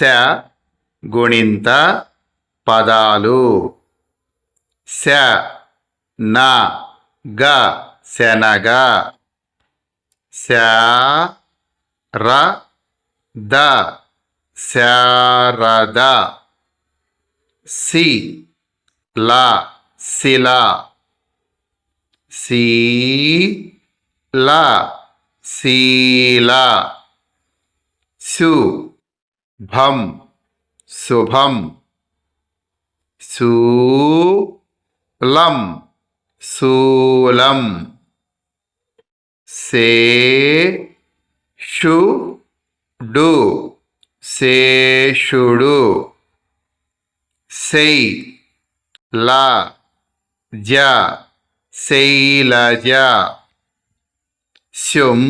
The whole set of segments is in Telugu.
శ గుణింత పదాలు. శ న గ శనగ. శ ర ద శారద. సి ల శిల. సీ ల శీల. సు భం శుభం శూలం శూలం శేషుడు శేషుడు సై లా జ శైలజ శుం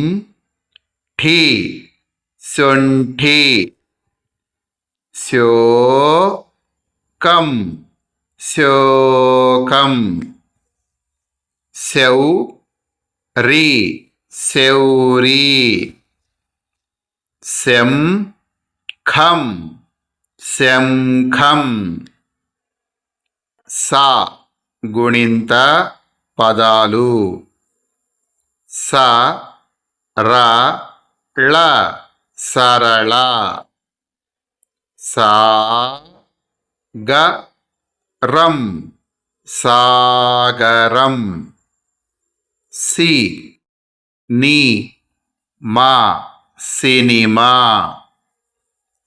ఠీ శుంఠి. శోకం. శోకం. శౌ రి. శౌరి శం ఖం. శంఖం సా గుణింత పదాలు. స ర ళ సరళ. సా గ రం సాగరం. సి. ని. మా. సినిమా.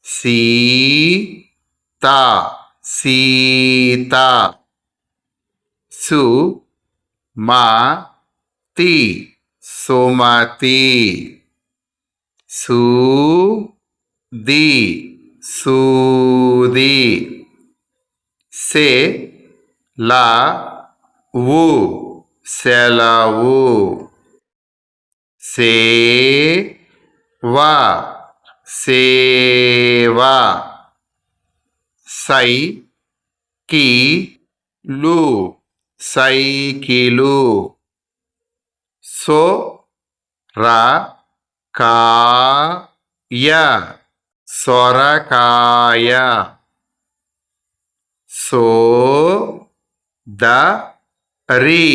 సీత సీత. సు. మా. తి. సుమతి. సు. ది. సూది. సే లా వు సెలవు. సేవా సేవా. సై కి లు సైకిలు. సో రా కా యా. సొరకాయ సో ద రి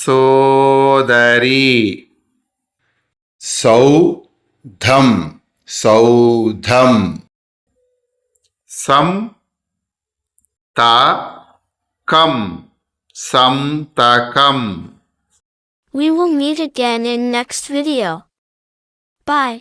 సోదరి సౌధం సౌధం సం తకం సంతకం We will meet again in next video. Bye.